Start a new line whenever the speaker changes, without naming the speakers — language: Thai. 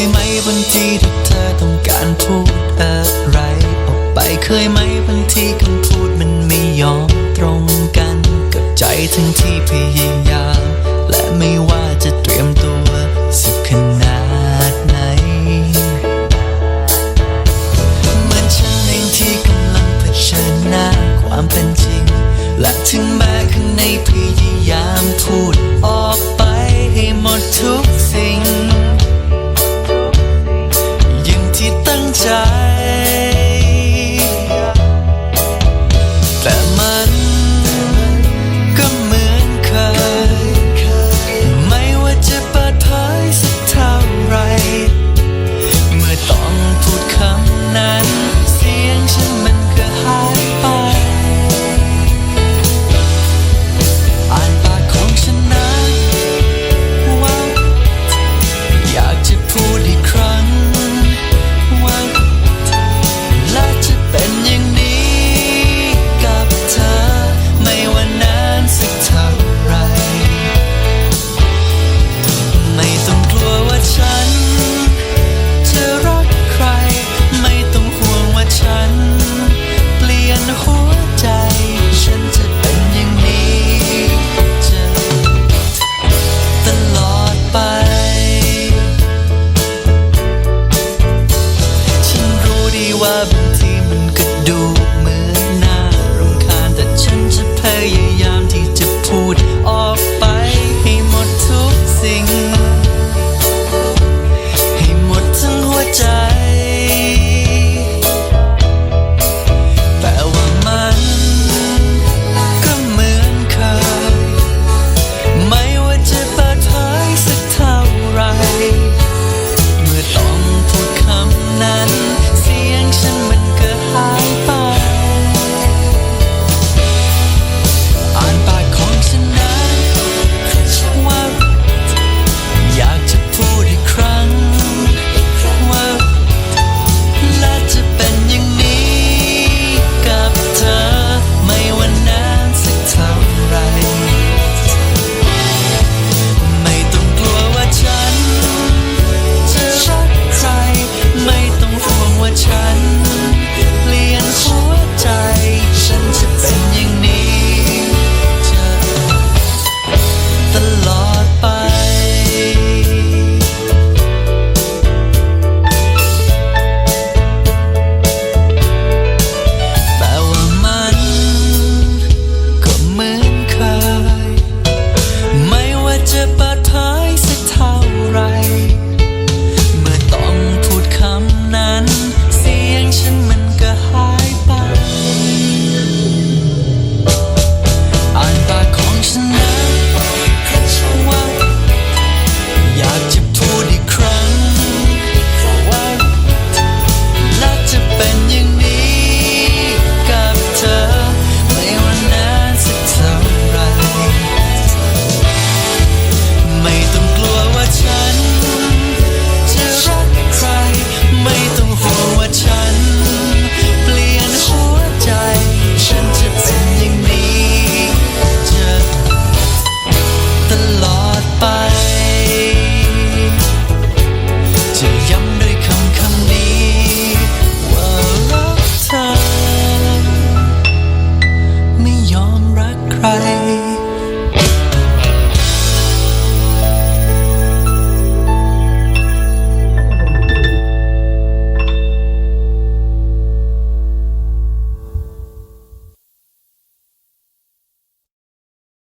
ยไหมบางทีที่เธอต้องการพูดอะไร ออกไปเคยไหมบางทีคำพูดมันไม่ยอมตรงกัน กับใจทั้งที่พยายาม และไม่ว่าจะเตรียมตัว